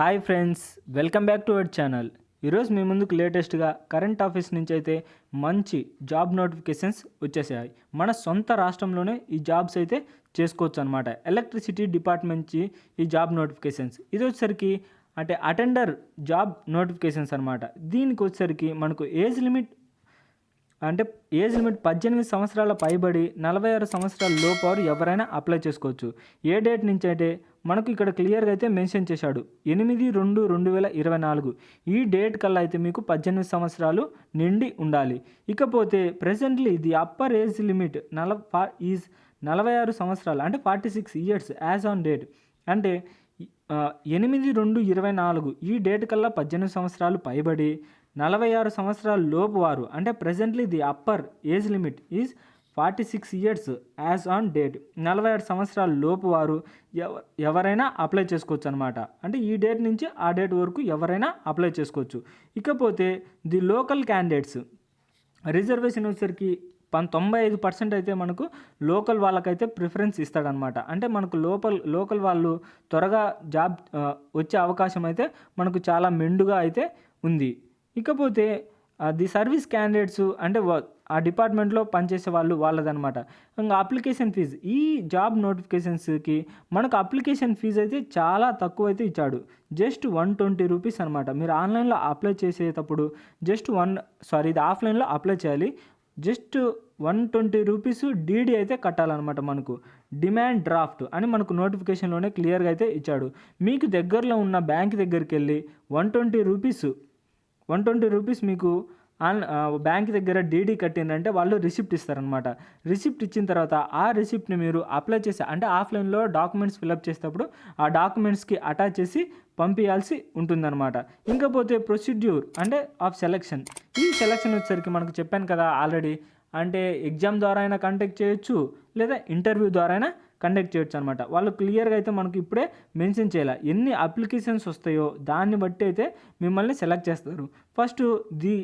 Hi friends welcome back to our channel. ఈరోజు మీ ముందుకు లేటెస్ట్గా కరెంట్ ఆఫీస్ నుంచి అయితే మంచి జాబ్ నోటిఫికేషన్స్ వచ్చేసాయి. మన సొంత రాష్ట్రంలోనే ఈ జాబ్స్ అయితే చేసుకోవచ్చు అనమాట ఎలక్ట్రిసిటీ డిపార్ట్మెంట్ ఈ జాబ్ నోటిఫికేషన్స్. ఇది వచ్చేసరికి అంటే అటెండర్ జాబ్ నోటిఫికేషన్స్ అనమాట దీనికి వచ్చేసరికి మనకు ఏజ్ లిమిట్ అంటే ఏజ్ లిమిట్ పద్దెనిమిది సంవత్సరాల పైబడి నలభై ఆరు సంవత్సరాల లోపు ఎవరైనా అప్లై చేసుకోవచ్చు. ఏ డేట్ నుంచి అంటే మనకు ఇక్కడ క్లియర్గా అయితే మెన్షన్ చేశాడు. ఎనిమిది రెండు రెండు వేల ఇరవై నాలుగు. ఈ డేట్ కల్లా అయితే మీకు పద్దెనిమిది సంవత్సరాలు నిండి ఉండాలి. ఇకపోతే presently the upper age limit Nala is నలభై ఆరు సంవత్సరాలు అంటే forty six years as on date. అంటే ఎనిమిది రెండు ఇరవై నాలుగు ఈ డేట్ కల్లా పద్దెనిమిది సంవత్సరాలు పైబడి నలభై ఆరు సంవత్సరాల లోపు వారు అంటే presently the upper age limit is forty six years as on date నలభై ఆరు సంవత్సరాల లోపు వారు ఎవ- ఎవరైనా అప్లై చేసుకోవచ్చు అనమాట అంటే ఈ డేట్ నుంచి ఆ డేట్ వరకు ఎవరైనా అప్లై చేసుకోవచ్చు. ఇకపోతే ది లోకల్ క్యాండిడేట్స్ రిజర్వేషన్ వచ్చేసరికి పన్ తొంభై ఐదు పర్సెంట్ అయితే మనకు లోకల్ వాళ్ళకైతే ప్రిఫరెన్స్ ఇస్తాడనమాట అంటే మనకు లోకల్ లోకల్ వాళ్ళు త్వరగా జాబ్ వచ్చే అవకాశం అయితే మనకు చాలా మెండుగా అయితే ఉంది. ఇకపోతే ది సర్వీస్ క్యాండిడేట్స్ అంటే ఆ డిపార్ట్మెంట్లో పనిచేసే వాళ్ళు వాళ్ళదనమాట ఇంకా అప్లికేషన్ ఫీజు ఈ జాబ్ నోటిఫికేషన్స్కి మనకు అప్లికేషన్ ఫీజు అయితే చాలా తక్కువ అయితే ఇచ్చాడు. జస్ట్ వన్ ట్వంటీ రూపీస్ అనమాట మీరు ఆన్లైన్లో అప్లై చేసేటప్పుడు జస్ట్ వన్ సారీ ఇది ఆఫ్లైన్లో అప్లై చేయాలి. Just one twenty rupees DD అయితే కట్టాలన్నమాట మనకు. డిమాండ్ డ్రాఫ్ట్ అని మనకు నోటిఫికేషన్లోనే క్లియర్గా అయితే ఇచ్చాడు. మీకు దగ్గరలో ఉన్న బ్యాంక్ దగ్గరికి వెళ్ళి one twenty rupees one twenty rupees మీకు ఆన్ బ్యాంక్ దగ్గర డీడీ కట్టిందంటే వాళ్ళు రిసిప్ట్ ఇస్తారనమాట రిసిప్ట్ ఇచ్చిన తర్వాత ఆ రిసిప్ట్ని మీరు అప్లై చేసి అంటే ఆఫ్లైన్లో డాక్యుమెంట్స్ ఫిలప్ చేసేటప్పుడు ఆ డాక్యుమెంట్స్కి అటాచ్ చేసి పంపించాల్సి ఉంటుందన్నమాట. ఇంకపోతే ప్రొసీడ్యూర్ అంటే ఆఫ్ సెలెక్షన్. ఈ సెలెక్షన్ వచ్చేసరికి మనకు చెప్పాను కదా ఆల్రెడీ అంటే ఎగ్జామ్ ద్వారా అయినా కండక్ట్ చేయొచ్చు లేదా ఇంటర్వ్యూ ద్వారా అయినా కండక్ట్ చేయొచ్చు అనమాట వాళ్ళు క్లియర్గా అయితే మనకు ఇప్పుడే మెన్షన్ చేయాలి. ఎన్ని అప్లికేషన్స్ వస్తాయో దాన్ని బట్టి అయితే మిమ్మల్ని సెలెక్ట్ చేస్తారు. ఫస్ట్ ది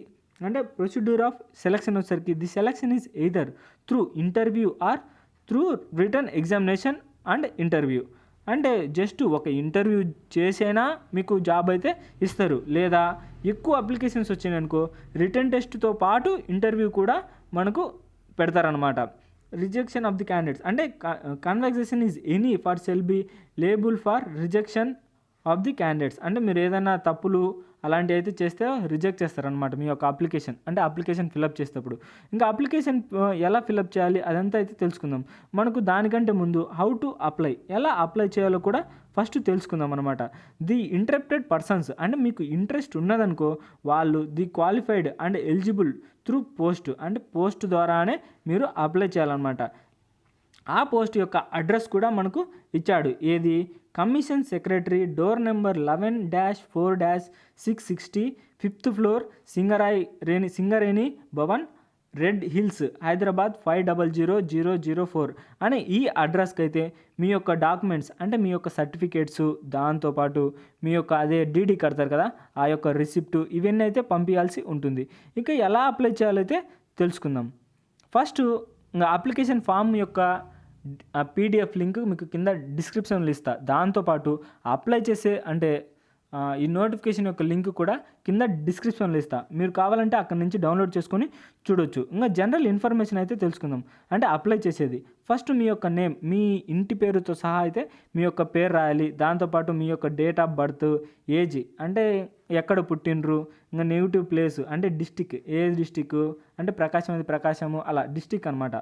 అంటే ప్రొసీడ్యూర్ ఆఫ్ సెలక్షన్ వచ్చేసరికి the selection is either through interview or through written examination and interview అంటే జస్ట్ ఒక ఇంటర్వ్యూ చేసైనా మీకు జాబ్ అయితే ఇస్తారు. లేదా ఎక్కువ అప్లికేషన్స్ వచ్చినాయి అనుకో రిటర్న్ టెస్ట్తో పాటు ఇంటర్వ్యూ కూడా మనకు పెడతారనమాట రిజెక్షన్ ఆఫ్ ది క్యాండిడేట్స్ అంటే conversation is any for cell be label for rejection of the candidates. అంటే మీరు ఏదైనా తప్పులు అలాంటివి అయితే చేస్తే రిజెక్ట్ చేస్తారనమాట మీ యొక్క అప్లికేషన్. అంటే అప్లికేషన్ ఫిలప్ చేసేటప్పుడు. ఇంకా అప్లికేషన్ ఎలా ఫిలప్ చేయాలి అదంతా అయితే తెలుసుకుందాం. మనకు దానికంటే ముందు హౌ టు అప్లై ఎలా అప్లై చేయాలో కూడా ఫస్ట్ తెలుసుకుందాం అనమాట ది ఇంట్రెప్టెడ్ పర్సన్స్ అంటే మీకు ఇంట్రెస్ట్ ఉన్నదనుకో వాళ్ళు the qualified and eligible through post అంటే పోస్ట్ ద్వారానే మీరు అప్లై చేయాలన్నమాట. ఆ పోస్ట్ యొక్క అడ్రస్ కూడా మనకు ఇచ్చాడు. ఏది? Commission secretary door number eleven dash four dash six sixty fifth floor Singareni Singareni Bhavan Red Hills Hyderabad five double zero zero zero four అనే ఈ అడ్రస్కి అయితే మీ యొక్క డాక్యుమెంట్స్ అంటే మీ యొక్క సర్టిఫికేట్స్ దాంతోపాటు మీ యొక్క అదే డీడీ కడతారు కదా ఆ యొక్క రిసిప్ట్ ఇవన్నీ అయితే పంపించాల్సి ఉంటుంది. ఇంకా ఎలా అప్లై చేయాలైతే తెలుసుకుందాం. ఫస్ట్ ఇంకా అప్లికేషన్ ఫామ్ యొక్క ఆ పీడిఎఫ్ లింక్ మీకు కింద డిస్క్రిప్షన్లో ఇస్తా. దాంతోపాటు అప్లై చేసే అంటే ఈ నోటిఫికేషన్ యొక్క లింక్ కూడా కింద డిస్క్రిప్షన్లో ఇస్తా. మీరు కావాలంటే అక్కడ నుంచి డౌన్లోడ్ చేసుకొని చూడొచ్చు. ఇంకా జనరల్ ఇన్ఫర్మేషన్ అయితే తెలుసుకుందాం. అంటే అప్లై చేసేది. ఫస్ట్ మీ యొక్క నేమ్ మీ ఇంటి పేరుతో సహా అయితే మీ యొక్క పేరు రాయాలి. దాంతోపాటు మీ యొక్క డేట్ ఆఫ్ బర్త్ ఏజ్ అంటే ఎక్కడ పుట్టినరు ఇంకా నెగిటివ్ ప్లేస్ అంటే డిస్టిక్. ఏ డిస్టిక్? అంటే ప్రకాశం అది ప్రకాశము అలా డిస్టిక్ అనమాట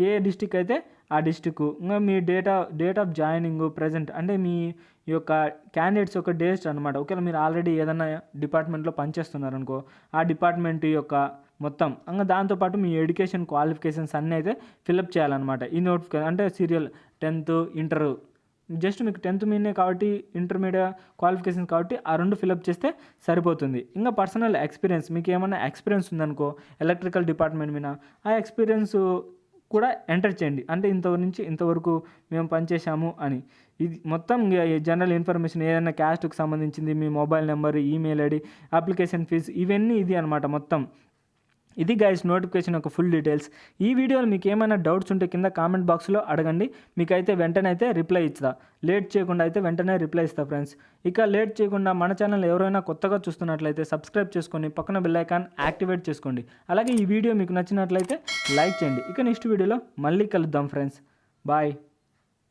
ఏ డిస్టిక్ అయితే ఆ డిస్టిక్. ఇంకా మీ date of date of joining present అంటే మీ యొక్క క్యాండిడేట్స్ యొక్క డేస్ట్ అనమాట ఒకవేళ మీరు ఆల్రెడీ ఏదైనా డిపార్ట్మెంట్లో పనిచేస్తున్నారనుకో ఆ డిపార్ట్మెంట్ యొక్క మొత్తం. ఇంకా దాంతోపాటు మీ ఎడ్యుకేషన్ క్వాలిఫికేషన్స్ అన్నీ అయితే ఫిలప్ చేయాలన్నమాట. ఈ నోటిఫికేషన్ అంటే సీరియల్ టెన్త్ ఇంటర్ జస్ట్ మీకు టెన్త్ మీనే కాబట్టి ఇంటర్మీడియట్ క్వాలిఫికేషన్ కాబట్టి ఆ రెండు ఫిలప్ చేస్తే సరిపోతుంది. ఇంకా పర్సనల్ ఎక్స్పీరియన్స్ మీకు ఏమైనా ఎక్స్పీరియన్స్ ఉందనుకో ఎలక్ట్రికల్ డిపార్ట్మెంట్ మీద ఆ ఎక్స్పీరియన్స్ కూడా ఎంటర్ చేయండి. అంటే ఇంతవరకు నుంచి ఇంతవరకు మేము పనిచేసాము అని. ఇది మొత్తం జనరల్ ఇన్ఫర్మేషన్ ఏదైనా క్యాస్ట్కి సంబంధించింది మీ mobile number email ID application fee ఇవన్నీ ఇది అనమాట మొత్తం. ఇది గైస్ నోటిఫికేషన్ యొక్క ఫుల్ డీటెయిల్స్ ఈ వీడియోలో మీకు ఏమైనా డౌట్స్ ఉంటే కింద కామెంట్ బాక్స్లో అడగండి. మీకైతే వెంటనే అయితే రిప్లై ఇస్తా. లేట్ చేయకుండా అయితే వెంటనే రిప్లై ఇస్తా ఫ్రెండ్స్ ఇక లేట్ చేయకుండా మన ఛానల్ ఎవరైనా కొత్తగా చూస్తున్నట్లయితే సబ్స్క్రైబ్ చేసుకొని పక్కన బెల్ యాక్టివేట్ చేసుకోండి. అలాగే ఈ వీడియో మీకు నచ్చినట్లయితే లైక్ చేయండి. ఇక నెక్స్ట్ వీడియోలో మళ్ళీ కలుద్దాం ఫ్రెండ్స్ బాయ్